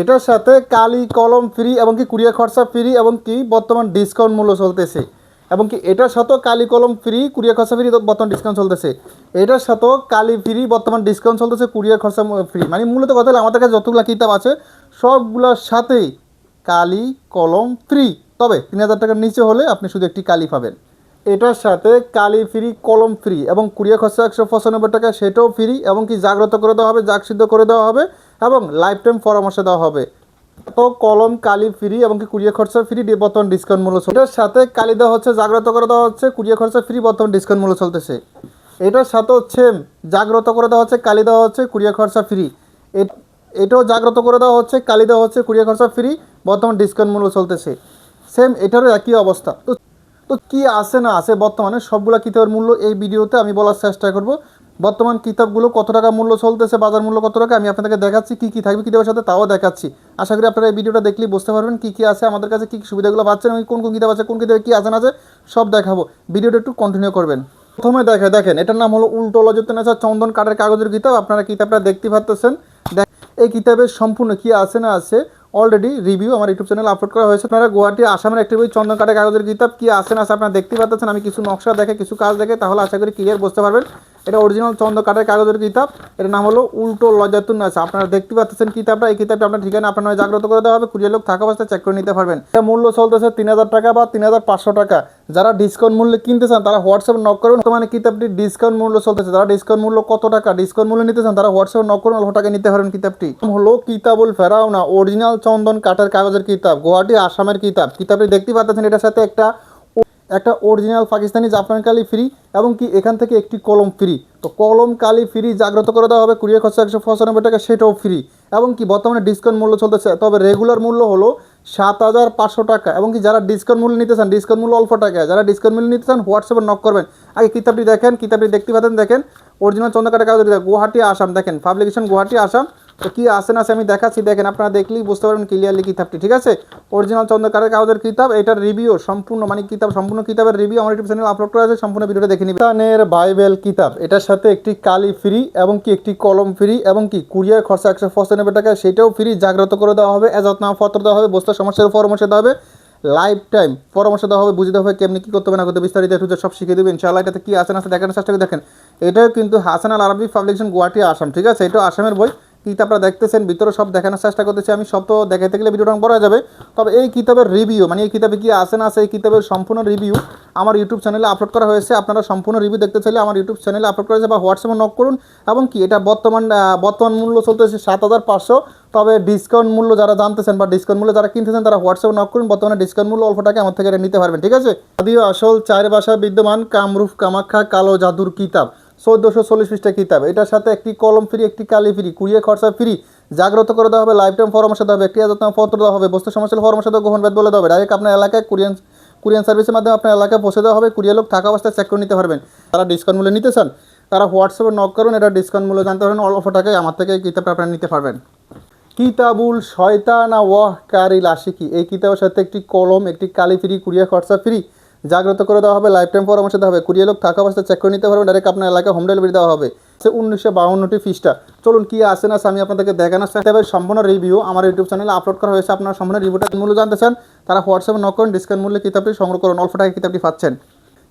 এটার সাথে কালি, কলম ফ্রি এবং কি কুরিয়ার খরচা ফ্রি এবং কি বর্তমান ডিসকাউন্ট মূল্য চলতেছে। এবং কি এটার সাথেও কালি, কলম ফ্রি কুরিয়ার খরচা ফ্রি বর্তমান ডিসকাউন্ট চলতেছে। এটার সাথেও কালি ফ্রি বর্তমান ডিসকাউন্ট চলতেছে, কুরিয়ার খরচা ফ্রি মানে মূলত কথা হলো আমাদের কাছে যতগুলো কিতাব আছে, সবগুলোর সাথেই কালি, কলম ফ্রি তবে তিন হাজার টাকার নিচে হলে আপনি শুধু একটি কালি পাবেন। এটার সাথে কালি ফ্রি, কলম ফ্রি এবং কুড়িয়ে খরচা একশো পঁচানব্বই টাকা, সেটাও ফ্রি এবং কি জাগ্রত করে দেওয়া হবে জাগসিদ্ধ করে দেওয়া হবে এবং লাইফ টাইম পরামর্শ দেওয়া হবে। তো কলম, কালি ফ্রি এবং কি কুড়িয়ে খরচা ফ্রি বর্তমান ডিসকাউন্ট মূল্য এটার সাথে কালি দেওয়া হচ্ছে, জাগ্রত করে দেওয়া হচ্ছে, কুড়িয়ে খরচা ফ্রি, বর্তমান ডিসকাউন্ট মূল্য চলতেছে। এটার সাথে হচ্ছে জাগ্রত করে দেওয়া হচ্ছে, কালি দেওয়া হচ্ছে, কুড়িয়ে খরচা ফ্রি। এটাও জাগ্রত করে দেওয়া হচ্ছে, কালি দেওয়া হচ্ছে, কুড়িয়ে খরচা ফ্রি, বর্তমান ডিসকাউন্ট মূল্য চলতেছে। সেম এটারও একই অবস্থা। তো তো কি আছে না আছে বর্তমানে সবগুলা কিতাবের মূল্য এই ভিডিওতে আমি বলার চেষ্টা করব। বর্তমান কিতাবগুলো কত টাকা মূল্য চলতেছে, বাজার মূল্য কত টাকা, আমি আপনাদেরকে দেখাচ্ছি কি কি থাকবে কিতাবের সাথে, তাও দেখাচ্ছি। আশা করি আপনারা এই ভিডিওটা দেখলেই বুঝতে পারবেন কী কী আছে, আমাদের কাছে কী কি সুবিধাগুলো পাচ্ছেন আমি কোন কোন কিতাব আছে, কোন কিতাবে কি আছে না আছে, সব দেখাবো। ভিডিওটা একটু কন্টিনিউ করবেন। প্রথমে দেখে দেখেন, এটার নাম হলো উল্টো লজতেন আছে চন্দন কাঠের কাগজের কিতাব। আপনারা কিতাবটা দেখতে দেখ এই কিতাবের সম্পূর্ণ কি আছে না আছে অলরেডি রিভিউ আমার ইউটিউব চ্যানেল আপলোড করা হয়েছে। আপনারা গুয়াহাটি, আসামের একটি বই, চন্দন কাঠের কাগজের কিতাব কি আছে না আছে আপনারা দেখতে পাচ্ছেন আমি কিছু নকশা দেখে, কিছু কাজ দেখে, তাহলে আশা করি ক্লিয়ার বুঝতে পারবেন। এটা অরিজিনাল চন্দ্র কাঠের কাগজের কিতাব। এটার নাম হলো উল্টো লজাতুন আছে। আপনারা দেখতে পাচ্ছেন কিতাবটা। এই কিতাবটা আপনার ঠিকানা আপনার নামে জাগ্রত করে দেওয়া হবে। কুড়িয়ে লোক থাকা অবস্থায় চেক করে নিতে পারবেন। এটা মূল্য চলতেছে তিন হাজার টাকা বা তিন হাজার পাঁচশো টাকা। যারা ডিসকাউন্ট মূল্যে কিনতে চান, তারা হোয়াটসঅ্যাপ নক করুন। মানে কিতাবটি ডিসকাউন্ট মূল্য চলতেছে। যারা ডিসকাউন্ট মূল্য কত টাকা ডিসকাউন্ট মূল্য নিতে চান, তারা হোয়াটসঅ্যাপ নক করুন। অল্প টাকা নিতে পারেন কিতাবটি। হলো কিতাবুল ফেরাওনা অরিজিনাল চন্দন কাঠের কাগজের কিতাব। গুয়াহাটি, আসামের কিতাব। কিতাবটি দেখতে পাচ্ছেন। এটার সাথে একটা একটা অরিজিনাল পাকিস্তানি জাফরান কালি ফ্রি এবং কি এখান থেকে একটি কলম ফ্রি তো কলম কালি ফ্রি জাগ্রত করে দেওয়া হবে কুড়িয়ে খরচা একশো পঁচানব্বই টাকা, সেটাও ফ্রি এবং কি বর্তমানে ডিসকাউন্ট মূল্য চলতেছে, তবে রেগুলার মূল্য হলো সাত হাজার পাঁচশো টাকা। এবং কি যারা ডিসকাউন্ট মূল্য নিতে চান ডিসকাউন্ট মূল্য অল্প টাকা। যারা ডিসকাউন্ট মূল্য নিতে চান, হোয়াটসঅ্যাপে নক করবেন। আগে কিতাবটি দেখেন, কিতাবটি দেখতে পাচ্ছেন দেখেন। অরিজিনাল চন্দ্রকাটা কাগজ গুয়াহাটি, আসাম। দেখেন পাবলিকেশন গুয়াহাটি, আসাম। তো কী আসে না আমি দেখাচ্ছি। দেখেন, আপনারা দেখলেই বুঝতে পারবেন ক্লিয়ারলি কিতাবটি, ঠিক আছে? অরিজিনাল চন্দ্রকারের কাগজের কিতাব, এটার রিভিউ সম্পূর্ণ মানে কিতাব, সম্পূর্ণ কিতাবের রিভিউ আমার ইউটিউব চ্যানেলে আপলোড করা আছে, সম্পূর্ণ ভিডিওটা দেখে নিবেন। ইসলামের বাইবেল কিতাব, এটার সাথে একটি কালি ফ্রি এবং কি একটি কলম ফ্রি এবং কি কুরিয়ার খরচা একশো পঁচানব্বই টাকা, সেটাও ফ্রি জাগ্রত করে দেওয়া হবে এজাতনামা পত্র দেওয়া হবে, বস্তার সমস্যার পরামর্শ দেওয়া হবে লাইফ টাইম পরামর্শ দেওয়া হবে বুঝতে হবে কেমনি কী করতে হবে, না করতে বিস্তারিত একটু সব শিখিয়ে দেবেন ইনশাআল্লাহ এটাতে কী আসেন না আছে দেখানোর চেষ্টা করে দেখেন। এটাও কিন্তু হাসান আল আরবি পাবলিকেশন গুয়াহাটি, আসাম, ঠিক আছে? এটাও আসামের বই। কিতাবটা দেখতেছেন, ভিতরে সব দেখানোর চেষ্টা করতেছি, আমি সব তো দেখাতে গেলে ভিডিওটা বড় হয়ে যাবে। তবে এই কিতাবের রিভিউ মানে এই কিতাবে কি আছে না আছে, এই কিতাবের সম্পূর্ণ রিভিউ আমার ইউটিউব চ্যানেলে আপলোড করা হয়েছে। আপনারা সম্পূর্ণ রিভিউ দেখতে চাইলে আমার ইউটিউব চ্যানেলে আপলোড করা হয়েছে বা হোয়াটসঅ্যাপে নক করুন। এবং কি, এটা বর্তমান বর্তমান মূল্য চলতেছে সাত হাজার পাঁচশো। তবে ডিসকাউন্ট মূল্য যারা জানতেছেন বা ডিসকাউন্ট মূল্য যারা কিনতেছেন, তারা হোয়াটসঅ্যাপে নক করুন। বর্তমানে ডিসকাউন্ট মূল্য অল্প টাকা আমার থেকে এটা নিতে পারবেন, ঠিক আছে? যদিও আসল চার ভাষা বিদ্যমান কামরূপ, কামাখ্যা, কালো জাদুর কিতাব। চোদ্দোশো চল্লিশ পৃষ্ঠা কিতাব। এটার সাথে একটি কলম ফ্রি, একটি কালি ফ্রি, কুড়িয়ে খরচা ফ্রি, জাগ্রত করে দেওয়া হবে লাইফ টাইম পরামর্শ দেওয়া হবে হাজার পত্র দেওয়া হবে, বস্তু সমস্যার পরামর্শ দেওয়া গ্রহণ বেদ বলে দেওয়া হবে। ডাইরেক্ট আপনার এলাকায় কুরিয়ান কুরিয়ান সার্ভিসের মাধ্যমে আপনার এলাকায় পৌঁছে দেওয়া হবে, কুরিয়ার লোক থাকা অবস্থায় চেক করে নিতে পারবেন। তারা ডিসকাউন্ট মূল্যে নিতে চান, তারা হোয়াটসঅ্যাপে নক করুন, এটা ডিসকাউন্ট মূল্য জানতে পারবেন অল্প টাকায় আমার থেকে এই কিতাবটা আপনারা নিতে পারবেন। কিতাবুল শয়তানা ওয়াহ কারিল আশিকি, এই কিতাবের সাথে একটি কলম, একটি কালি ফ্রি, কুরিয়ার খরচা ফ্রি জাগ্রত করে দেওয়া হবে লাইফ টাইম পরামর্শ দেওয়া হবে। কুরিয়ার লোক থাকা অবস্থায় চেক করে নিতে পারবেন ডাইরেক্ট আপনার এলাকায় হোম ডেলিভারি দেওয়া হবে। সে উনিশশো বাউন্নটি ফিসটা চলুন, কি আসে না আমি আপনাদেরকে দেখানোর চেষ্টা। সম্পূর্ণ রিভিউ আমার ইউটিউব চ্যানেলে আপলোড করা হয়েছে। আপনারা সম্পূর্ণ রিভিউটা মূল্য জানতে চান, তারা হোয়াটসঅ্যাপে নক করুন ডিসকাউন্ট মূল্যে কিতাবটি সংগ্রহ করুন। অল্প টাকা কিতাবটি পাচ্ছেন।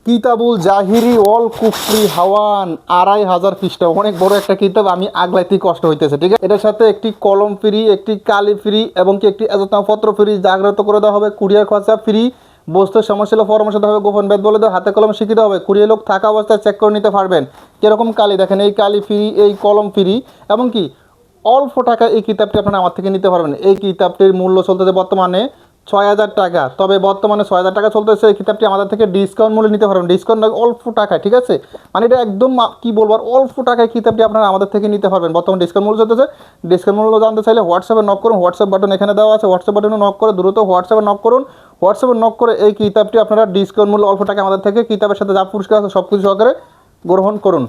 কিতাবুল জাহিরি অল কুফরি হাওয়ান, আড়াই হাজার পৃষ্ঠা। অনেক বড় একটা কিতাব, আমি আগলাইতেই কষ্ট হইতেছে, ঠিক আছে? এটার সাথে একটি কলম ফ্রি একটি কালি ফ্রি এবং কি একটি পত্র ফ্রি জাগ্রত করে দেওয়া হবে। কুরিয়ার খরচা ফ্রি বস্তুর সমস্যা হলে পরামর্শ হবে, গোপন বেদ বলে হাতে কলম দেওয়া হবে, কুড়িয়ে লোক থাকা অবস্থায় চেক করে নিতে পারবেন। কীরকম কালি? দেখেন, এই কালি ফ্রি, এই কলম ফ্রি, এবং কি? অল্প টাকা এই কিতাবটি আপনারা আমার থেকে নিতে পারবেন। এই কিতাবটির মূল্য চলতেছে বর্তমানে ছয় হাজার টাকা। তবে বর্তমানে ছয় হাজার টাকা চলতেছে, এই কিতাবটি আমাদের থেকে ডিসকাউন্ট মূল্যে নিতে পারবেন। ডিসকাউন্ট অল্প টাকায়, ঠিক আছে? মানে এটা একদম কি বলব অল্প টাকায় কিতাবটি আপনারা আমাদের থেকে নিতে পারবেন। বর্তমানে ডিসকাউন্ট মূল্য চলতেছে। ডিসকাউন্ট মূল্য জানতে চাইলে হোয়াটসঅ্যাপে নক করুন। হোয়াটসঅ্যাপ বাটন এখানে দেওয়া আছে। হোয়াটসঅ্যাপ বাটনে নক করে দ্রুত হোয়াটসঅ্যাপে নক করুন। হোয়াটসঅ্যাপে নক করে এই কিতাবটি আপনারা ডিসকাউন্ট মূল্য অল্প টাকা আমাদের থেকে কিতাবের সাথে যা পুরস্কার আছে সব কিছু সহকারে গ্রহণ করুন।